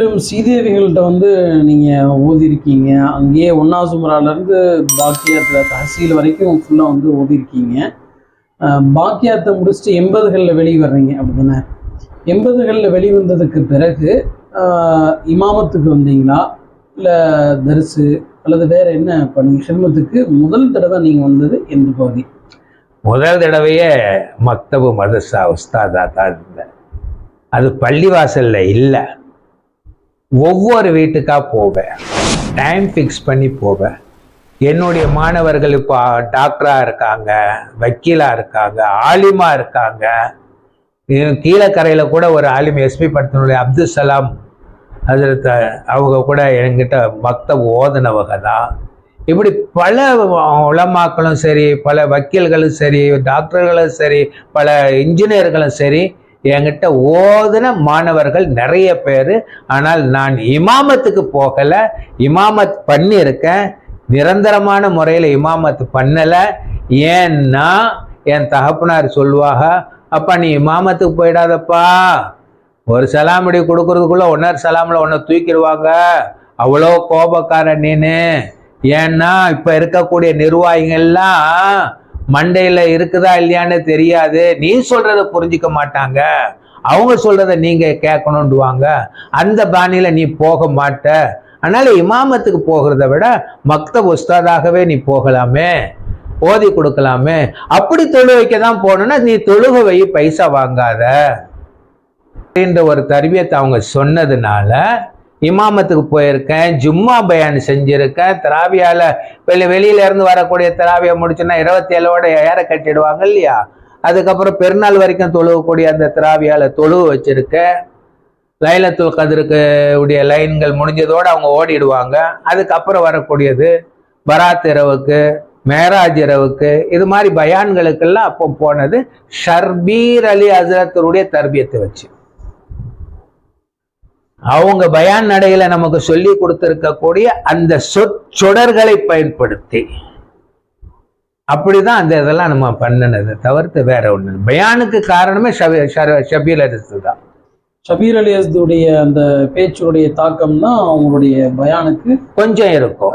பெரும் சீதேவிகள்கிட்ட வந்து நீங்கள் ஓதிருக்கீங்க. அங்கேயே ஒன்னாசுமராலேருந்து பாக்கியத்தில் தஹசீல் வரைக்கும் ஃபுல்லாக வந்து ஓதிருக்கீங்க. அஹ் முடிச்சுட்டு எண்பதுகளில் வெளியே வர்றீங்க. அப்படிதானே? எண்பதுகளில் வெளிவந்ததுக்கு பிறகு இமாமத்துக்கு வந்தீங்களா? இல்லை தரிசு அல்லது வேற என்ன பண்ணீங்க சிரமத்துக்கு முதல் தடவை நீங்கள் வந்தது எந்த பகுதி? முதல் தடவையே மக்தபு மதசா உஸ்தாதா தான் இருந்தேன். அது பள்ளிவாசலில் இல்லை. ஒவ்வொரு வீட்டுக்காக போவேன். டைம் ஃபிக்ஸ் பண்ணி போவேன். என்னுடைய மாணவர்கள் இப்போ டாக்டராக இருக்காங்க வக்கீலாக இருக்காங்க ஆலிமா இருக்காங்க. கீழக்கரையில் கூட ஒரு ஆலிம் எஸ்பி படத்தினுடைய அப்துல் சலாம் அதில் அவங்க கூட என்கிட்ட பக்த ஓதனவங்க தான். இப்படி பல உளமாக்களும் சரி பல வக்கீல்களும் சரி டாக்டர்களும் சரி பல இன்ஜினியர்களும் சரி என்கிட்ட ஓதுன மாணவர்கள் நிறைய பேர். ஆனால் நான் இமாமத்துக்கு போகலை. இமாமத் பண்ணியிருக்கேன். நிரந்தரமான முறையில் இமாமத் பண்ணலை. ஏன்னா என் தகப்பனார் சொல்லுவாங்க அப்பா நீ இமாமத்துக்கு போயிடாதப்பா. ஒரு சலாமடி கொடுக்கறதுக்குள்ள ஒன்னர் சலாமில் ஒன்றை தூக்கிடுவாங்க. அவ்வளோ கோபக்காரன் நீனு. ஏன்னா இப்போ இருக்கக்கூடிய நிர்வாகிகள்லாம் மண்டையில் இருக்குதா இல்லையான்னு தெரியாது. நீ சொல்றத புரிஞ்சுக்க மாட்டாங்க. அவங்க சொல்றத நீங்க கேட்கணுன்டுவாங்க அந்த பாணியில நீ போக மாட்ட. அதனால இமாமத்துக்கு போகிறத விட மக்த உஸ்தாதாகவே நீ போகலாமே. ஓதி கொடுக்கலாமே. அப்படி தொழு வைக்க தான் போகணும்னா நீ தொழுக வை பைசா வாங்காத. அப்படின்ற ஒரு தருவியத்தை அவங்க சொன்னதுனால இமாமத்துக்கு போயிருக்கேன் ஜும்மா பயான் செஞ்சுருக்கேன். திராவியால வெளி வெளியில இருந்து வரக்கூடிய திராவியா முடிச்சுன்னா இருபத்தி ஏழோட ஏற கட்டிடுவாங்க இல்லையா? அதுக்கப்புறம் பெருநாள் வரைக்கும் தொழுவக்கூடிய அந்த திராவியால தொழுவு வச்சிருக்கேன். லைலத்துல் கதிருக்கு உடைய லைன்கள் முடிஞ்சதோடு அவங்க ஓடிடுவாங்க. அதுக்கப்புறம் வரக்கூடியது பராத் இரவுக்கு மேராஜ் இரவுக்கு இது மாதிரி பயான்களுக்கெல்லாம் அப்போ போனது ஷர்பீர் அலி ஹசரத்தருடைய தர்பியத்தை வச்சு. அவங்க பயான் நடையில நமக்கு சொல்லி கொடுத்திருக்கக்கூடிய அந்த சொற்றொடர்களை பயன்படுத்தி. அப்படிதான் அந்த இதெல்லாம் நம்ம பண்ணினது. தவிர்த்து வேற இல்லை. பயானுக்கு காரணமே ஷபி- ஷர- ஷபீல் அரிசு தான். ஷபீர் அலி அஸ்துடைய அந்த பேச்சுடைய தாக்கம் தான் அவங்களுடைய பயானுக்கு கொஞ்சம் இருக்கும்.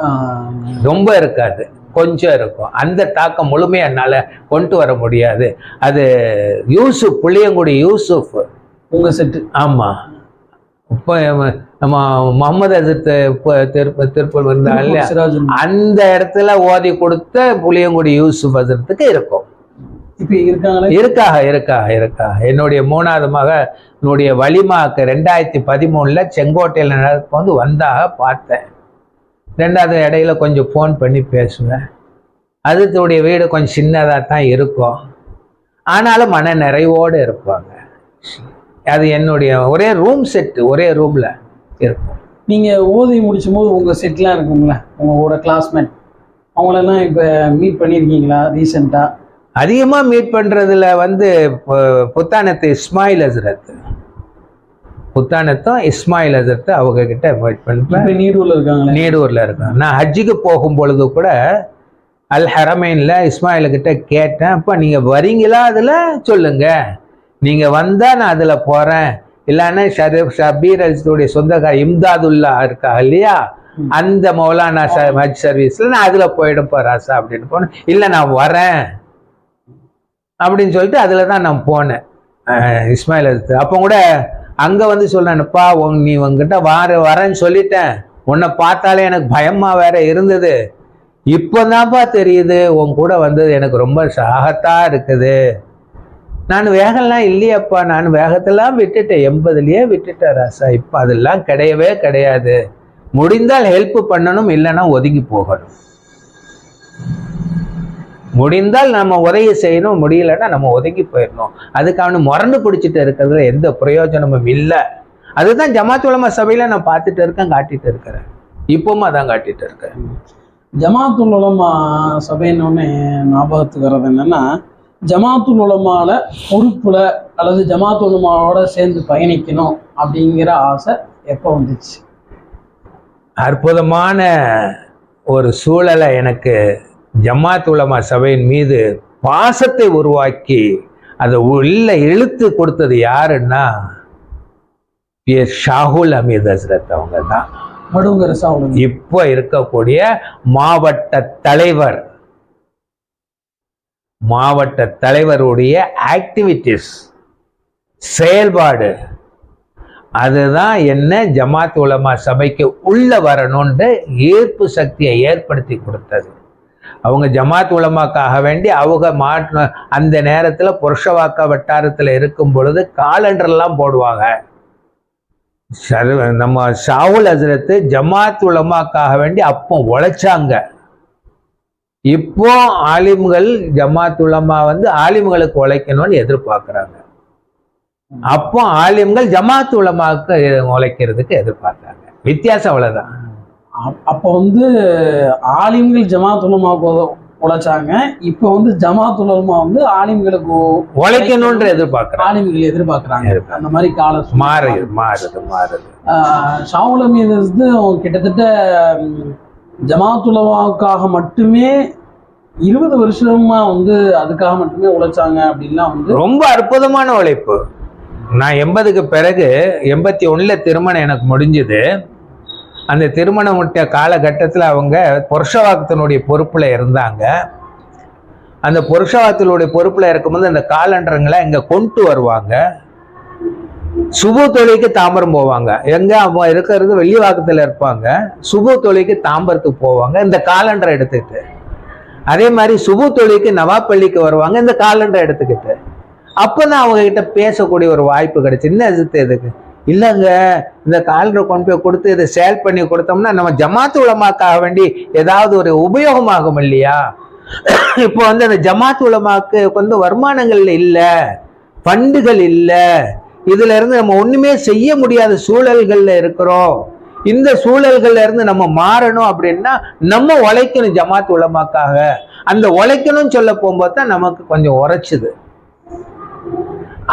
ரொம்ப இருக்காது. கொஞ்சம் இருக்கும். அந்த தாக்கம் முழுமையா என்னால கொண்டு வர முடியாது. அது யூசுப் புளியங்குடி யூசுப். உங்க செட்டு. ஆமா. இப்போ நம்ம முகமது அஜித் திருப்ப திருப்பூர் வந்தா இல்லையா அந்த இடத்துல ஓதி கொடுத்த புளியங்குடி யூசுப் அஜரத்துக்கு இருக்கும். இருக்காக இருக்காக இருக்காக. என்னுடைய மூணாவது மக என்னுடைய வலிமாக்கு ரெண்டாயிரத்தி பதிமூணுல செங்கோட்டையில் நடக்கும் போது வந்தாக பார்த்தேன். ரெண்டாவது இடையில கொஞ்சம் ஃபோன் பண்ணி பேசுவேன். அதுத்துடைய வீடு கொஞ்சம் சின்னதாக தான் இருக்கும். ஆனாலும் மன நிறைவோடு இருப்பாங்க. அது என்னுடைய ஒரே ரூம் செட்டு ஒரே ரூமில் இருக்கும். நீங்க ஓதி முடிச்சும் போது உங்க செட்லாம் இருக்குங்களா உங்களோட கிளாஸ்மேட் அவங்களெல்லாம் இப்ப மீட் பண்ணியிருக்கீங்களா ரீசெண்டா அதிகமாக மீட் பண்ணுறதுல வந்து புத்தானத்து இஸ்மாயில் ஹசரத். புத்தானத்தும் இஸ்மாயில் ஹசரத் அவங்க கிட்ட மீட் பண்ணுவேன் இப்ப நீடூர்ல இருக்காங்களே? நீடூரில் இருக்கேன் நான் ஹஜ்ஜுக்கு போகும் பொழுது கூட அல் ஹரமைனில் இஸ்மாயில் கிட்ட கேட்டேன். அப்போ நீங்கள் வரீங்களா அதில்? சொல்லுங்க. நீங்கள் வந்தால் நான் அதில் போகிறேன் இல்லைன்னா ஷரீப் ஷபீர் அலிஸ்துடைய சொந்தக்கார இம்தாதுல்லா இருக்கா இல்லையா. அந்த மௌலானா ச- ஹஜ் சர்வீஸில் நான் அதில் போயிடுப்பா ராசா அப்படின்னு போனேன். இல்லை நான் வரேன். அப்படின்னு சொல்லிட்டு அதில் தான் நான் போனேன். இஸ்மாயில் அலிஸ்து. அப்போ கூட அங்கே வந்து சொன்னேன்ப்பா உன் நீ உங்ககிட்ட வார வரேன்னு சொல்லிட்டேன். உன்னை பார்த்தாலே எனக்கு பயமா வேற இருந்தது. இப்போதான்ப்பா தெரியுது. உன் கூட வந்தது எனக்கு ரொம்ப சாகத்தா இருக்குது. நான் வேகம்லாம் இல்லையப்பா. நான் வேகத்தெல்லாம் விட்டுட்டேன். எண்பதுலயே விட்டுட்டேன் ராசா. இப்போ அதெல்லாம் கிடையவே கிடையாது. முடிந்தால் ஹெல்ப் பண்ணணும் இல்லைன்னா ஒதுங்கி போகணும். முடிந்தால் நம்ம உதவி செய்யணும் முடியலன்னா நம்ம ஒதுங்கி போயிடணும். அதுக்கான முரண்டு பிடிச்சிட்டு இருக்கிறதுல எந்த பிரயோஜனமும் இல்லை. அதுதான் ஜமாத் உலமா சபையில நான் பார்த்துட்டு இருக்கேன் காட்டிட்டு இருக்கிறேன். இப்பவும் அதான் காட்டிட்டு இருக்கேன். ஜமாத்துல் உலமா சபைன்னொன்னே ஞாபகத்துக்கு வர்றது என்னன்னா ஜமாத்துல் உலமால பொறுப்புல அல்லது ஜமாத்துல் உலமாவோட சேர்ந்து பயணிக்கணும் அப்படிங்கிற ஆசை எப்போ வந்துச்சு? அற்புதமான ஒரு சூழலை எனக்கு ஜமாத் உலமா சபையின் மீது பாசத்தை உருவாக்கி அதை உள்ள இழுத்து கொடுத்தது யாருன்னா பியர் ஷாகுல் அமீத் ஹசரத் அவங்க தான் இப்போ இருக்கக்கூடிய மாவட்ட தலைவர் மாவட்ட தலைவருடைய ஆக்டிவிட்டிஸ் செயல்பாடு. அதுதான் என்ன ஜமாத் உலமா சபைக்கு உள்ள வரணும்னு ஈர்ப்பு சக்தியை ஏற்படுத்தி கொடுத்தது. அவங்க ஜமாத் உலமாக்காக வேண்டி அவங்க மாற்று அந்த நேரத்தில் புருஷவாக்க வட்டாரத்தில் இருக்கும் பொழுது காலண்டர்லாம் போடுவாங்க. சர்வ- நம்ம ஷாவுல் ஹசரத்து ஜமாத் உலமாக்காக வேண்டி அப்போ உழைச்சாங்க. இப்போ ஆலிம்கள் ஜமாத் உலமா வந்து ஆலிம்களுக்கு உழைக்கணும்னு எதிர்பார்க்கறாங்க. அப்போ ஆலிம்கள் ஜமாத் உலமாக்கு உழைக்கிறதுக்கு எதிர்பார்க்கறாங்க. வித்தியாசம் அவ்வளவுதான். அப்- அப்ப வந்து ஆலிம்கள் ஜமாத் உலமாவுக்கு உழைச்சாங்க. இப்ப வந்து ஜமாத் உலமா வந்து ஆலிம்களுக்கு உழைக்கணும்ன்ற எதிர்பார்க்கறாங்க. ஆலிம்கள் எதிர்பார்க்கறாங்க. அந்த மாதிரி கால. மாறுது மாறுது. மாறுது ஷாவுல் மீது கிட்டத்தட்ட ஜமாத்துலவாவுக்காக மட்டுமே இருபது வருஷமா வந்து அதுக்காக மட்டுமே உழைச்சாங்க அப்படின்லாம் வந்து ரொம்ப அற்புதமான உழைப்பு. நான் எண்பதுக்கு பிறகு எண்பத்தி ஒன்றில் திருமணம் எனக்கு முடிஞ்சுது. அந்த திருமணம் விட்ட காலகட்டத்தில் அவங்க புருஷவாக்கத்தினுடைய பொறுப்பில் இருந்தாங்க. அந்த புருஷவாக்கத்தினுடைய பொறுப்பில் இருக்கும்போது அந்த காலண்டருங்களை இங்கே கொண்டு வருவாங்க. சுப தொழிலுக்கு தாம்பரம் போவாங்க. எங்க அவங்க இருக்கிறது வெள்ளிவாக்கத்தில் இருப்பாங்க. சுப தொழிலுக்கு தாம்பரத்துக்கு போவாங்க. இந்த காலண்டரை எடுத்துக்கிட்டு. அதே மாதிரி சுப தொழிலுக்கு நவாப்பள்ளிக்கு வருவாங்க. இந்த காலண்டரை எடுத்துக்கிட்டு. அப்பதான் அவங்க கிட்ட பேசக்கூடிய ஒரு வாய்ப்பு கிடைச்சு. என்ன எதிர்த்து எதுக்கு? இல்லைங்க. இந்த காலண்டரை கொண்டு போய் கொடுத்து இதை சேல் பண்ணி கொடுத்தோம்னா நம்ம ஜமாத்து உலமாக்காக வேண்டி ஏதாவது ஒரு உபயோகமாகும் இல்லையா? இப்போ வந்து அந்த ஜமாத் உலமாக்கு வந்து வருமானங்கள் இல்லை. ஃபண்டுகள் இல்லை. இதுல இருந்து நம்ம ஒண்ணுமே செய்ய முடியாத சூழல்கள்ல இருக்கிறோம். இந்த சூழல்கள்ல இருந்து நம்ம மாறணும் அப்படின்னா நம்ம உழைக்கணும் ஜமாத் உலமாக்காக. அந்த உழைக்கணும்னு சொல்ல போகும்போது தான் நமக்கு கொஞ்சம் உரைச்சுது.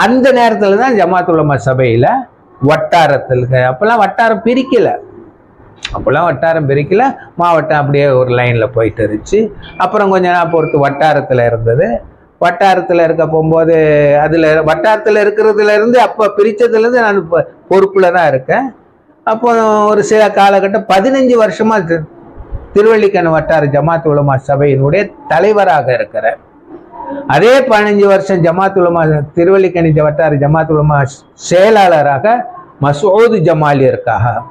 அந்த நேரத்துல தான் ஜமாத் உலமா சபையில வட்டாரத்தில் அப்பெல்லாம் வட்டாரம் பிரிக்கல. அப்போல்லாம் வட்டாரம் பிரிக்கல மாவட்டம் அப்படியே ஒரு லைன்ல போயிட்டு இருந்துச்சு. அப்புறம் கொஞ்ச நாள் பொறுத்து வட்டாரத்தில் இருந்தது. வட்டாரத்தில் இருக்க போகும்போது அதில் வட்டாரத்தில் இருக்கிறதுலேருந்து அப்போ பிரித்ததுலேருந்து நான் இப்போ பொறுப்பில் தான் இருக்கேன். அப்போ ஒரு சில காலகட்டம் பதினஞ்சு வருஷமாக தி- திருவல்லிக்கண் வட்டார ஜமாத் உலமா சபையினுடைய தலைவராக இருக்கிறேன். அதே பதினஞ்சு வருஷம் ஜமாத் உலமா திருவள்ளிக்கணி வட்டார ஜமாத் உலமா செயலாளராக மசூது ஜமாலி இருக்காக.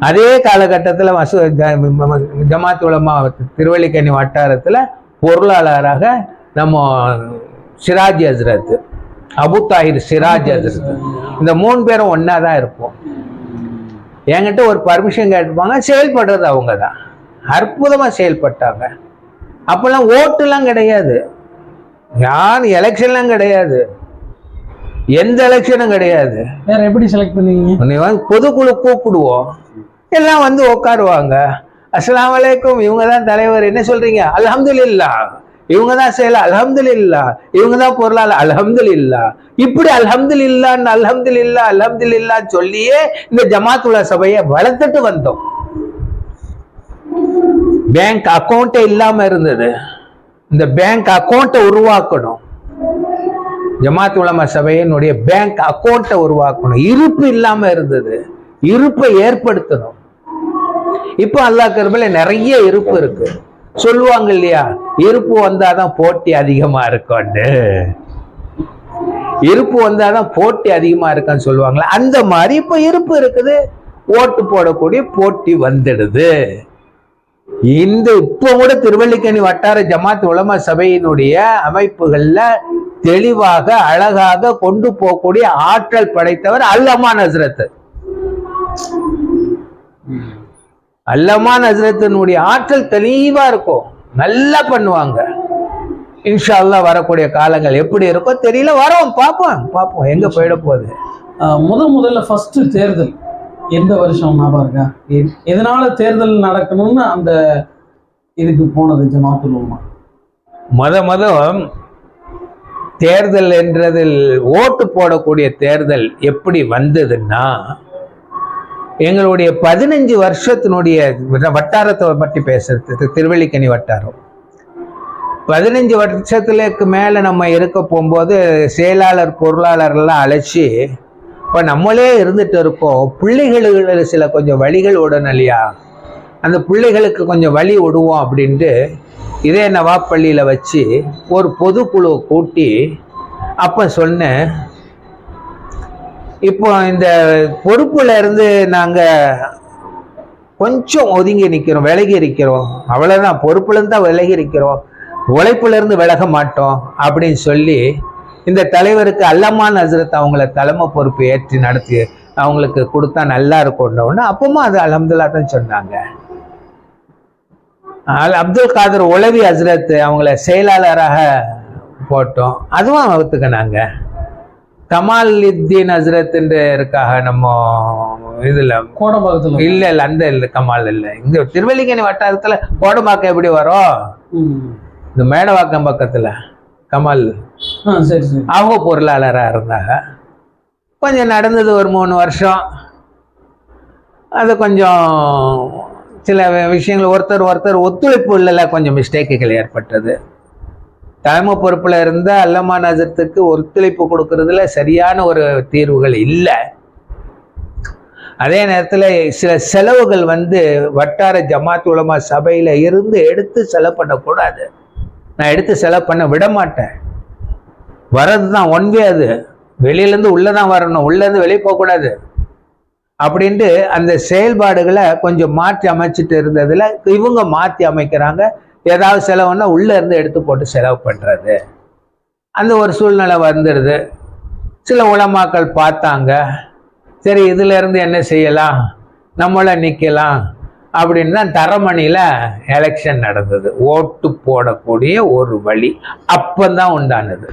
அதே காலகட்டத்தில் மசூ ஜ- ஜமாத் உலமா திருவள்ளிக்கணி வட்டாரத்தில் பொருளாளராக நம்ம சிராஜ் ஹஸ்ரத் அபு தாஹிர் சிராஜ் ஹஸ்ரத் இந்த மூணு பேரும் ஒன்றா தான் இருப்போம். என்கிட்ட ஒரு பர்மிஷன் கேட்டுப்பாங்க செயல்படுறது அவங்க தான். அற்புதமாக செயல்பட்டாங்க. அப்போல்லாம் ஓட்டுலாம் கிடையாது. யார் எலெக்ஷன்லாம் கிடையாது. எந்த எலெக்ஷனும் கிடையாது. வேற எப்படி செலக்ட் பண்ணுவீங்க? பொதுக்குழு கூப்பிடுவோம். எல்லாம் வந்து உட்காருவாங்க. அஸ்ஸலாமு அலைக்கும் இவங்க தான் தலைவர். என்ன சொல்றீங்க? அல்ஹம்துலில்லா இவங்க தான் செயல இல்லா இவங்க தான் பொருளால் அலமது இல்லா இப்படி அலமது இல்லான்னு அலமது இல்லா அலமது இல்லா சொல்லியே இந்த ஜமாத்துலா சபையை வளர்த்துட்டு வந்தோம். பேங்க் அக்கௌண்ட்டே இல்லாம இருந்தது. இந்த பேங்க் அக்கௌண்ட்டை உருவாக்கணும். ஜமாத் உலமா சபையினுடைய பேங்க் அக்கௌண்ட்டை உருவாக்கணும். இருப்பு இல்லாம இருந்தது. இருப்பை ஏற்படுத்தணும். இப்போ அல்லாஹ் கருபில் நிறைய இருப்பு இருக்கு. சொல்லுவாங்க இல்லையா? இருப்பு வந்தாதான் போட்டி அதிகமா இருக்கும்னு இருப்பு வந்தாதான் போட்டி அதிகமா இருக்குன்னு சொல்லுவாங்களே அந்த மாதிரி இப்போ இருப்பு இருக்குது. ஓட்டு போடக்கூடிய போட்டி வந்துடுது. இந்த இப்போ கூட திருவல்லிக்கணி வட்டார ஜமாத் உலமா சபையினுடைய அமைப்புகள்ல தெளிவாக அழகாக கொண்டு போகக்கூடிய ஆற்றல் படைத்தவர் அல்லமான் ஹஸ்ரத் அல்லமான் ஹஸ்ரத்தினுடைய ஆற்றல் தெளிவா இருக்கும். நல்லா பண்ணுவாங்க. இன்ஷா அல்லாஹ் வரக்கூடிய காலங்கள் எப்படி இருக்கோ தெரியல. வரோம் பார்ப்போம் பார்ப்போம். எங்க போயிட போகுது? ஆஹ் முத முதல்ல ஃபர்ஸ்ட் தேர்தல். எந்த வருஷம் ஞாபகம் எதனால தேர்தல் நடக்கணும்னு அந்த இதுக்கு போனது ஜமாத்துல் உலமா மத மதம் தேர்தல் என்றதில் ஓட்டு போடக்கூடிய தேர்தல் எப்படி வந்ததுன்னா எங்களுடைய பதினஞ்சு வருஷத்தினுடைய வட்டாரத்தை பற்றி பேசுறது திருவள்ளிக்கணி வட்டாரம். பதினஞ்சு வருஷத்துலக்கு மேலே நம்ம இருக்க போகும்போது செயலாளர் பொருளாளர்லாம் அழைச்சி இப்போ நம்மளே இருந்துட்டு இருக்கோம். பிள்ளைகளுக்கு சில கொஞ்சம் வழிகள் விடணும் இல்லையா? அந்த பிள்ளைகளுக்கு கொஞ்சம் வழி விடுவோம் அப்படின்ட்டு இதே நவாப்பள்ளியில் வச்சு ஒரு பொதுக்குழு கூட்டி அப்போ சொன்னேன் இப்போ இந்த பொறுப்புல இருந்து நாங்கள் கொஞ்சம் ஒதுங்கி நிற்கிறோம் விலகி இருக்கிறோம். அவ்வளோதான் பொறுப்புலேருந்து தான் விலகி இருக்கிறோம். உழைப்புலேருந்து விலக மாட்டோம் அப்படின்னு சொல்லி இந்த தலைவருக்கு அல்லமான் நசரத் அவங்கள தலைமை பொறுப்பு ஏற்றி நடத்தி அவங்களுக்கு கொடுத்தா நல்லா இருக்கும்னு அப்பமா அது அலமதுல்லா தான் சொன்னாங்க. அப்துல் காதர் உளவி ஹசரத் அவங்கள செயலாளராக போட்டோம். அதுவும் ஒத்துக்கினாங்க. கமால் இத்தீன் ஹசரத்ன்ற இருக்காக நம்ம இதுல. கோடம்பாக்கத்தில் இல்ல இல்ல அந்த இல்ல கமால் இல்ல. இங்க திருவல்லிக்கேணி வட்டாரத்துல கோடம்பாக்கம் எப்படி வரும். இந்த மேடவாக்கம் பக்கத்துல கமால். அவங்க பொருளாளரா இருந்தாங்க. கொஞ்சம் நடந்தது ஒரு மூணு வருஷம். அது கொஞ்சம் சில விஷயங்கள் ஒருத்தர் ஒருத்தர் ஒத்துழைப்பு இல்லைல்ல கொஞ்சம் மிஸ்டேக்குகள் ஏற்பட்டது. தலைமை பொறுப்பில் இருந்த அல்லமா நசரத்துக்கு ஒத்துழைப்பு கொடுக்கறதுல சரியான ஒரு தீர்வுகள் இல்லை. அதே நேரத்தில் சில செலவுகள் வந்து வட்டார ஜமாத் உலமா சபையில் இருந்து எடுத்து செலவு பண்ணக்கூடாது. நான் எடுத்து செலவு பண்ண விட மாட்டேன். வர்றது தான் ஒன் வே அது. வெளியிலேருந்து உள்ளே தான் வரணும். உள்ளேருந்து வெளியே போகக்கூடாது அப்படின்ட்டு அந்த செயல்பாடுகளை கொஞ்சம் மாற்றி அமைச்சிட்டு இருந்ததில் இவங்க மாற்றி அமைக்கிறாங்க. ஏதாவது செலவுன்னா உள்ளே இருந்து எடுத்து போட்டு செலவு பண்ணுறது அந்த ஒரு சூழ்நிலை வந்துடுது சில உலமாக்கள் பார்த்தாங்க. சரி இதிலேருந்து என்ன செய்யலாம்? நம்மளை நிற்கலாம் அப்படின்னு தான் தரமணியில் எலெக்ஷன் நடந்தது. ஓட்டு போடக்கூடிய ஒரு வழி அப்போ தான் உண்டானது.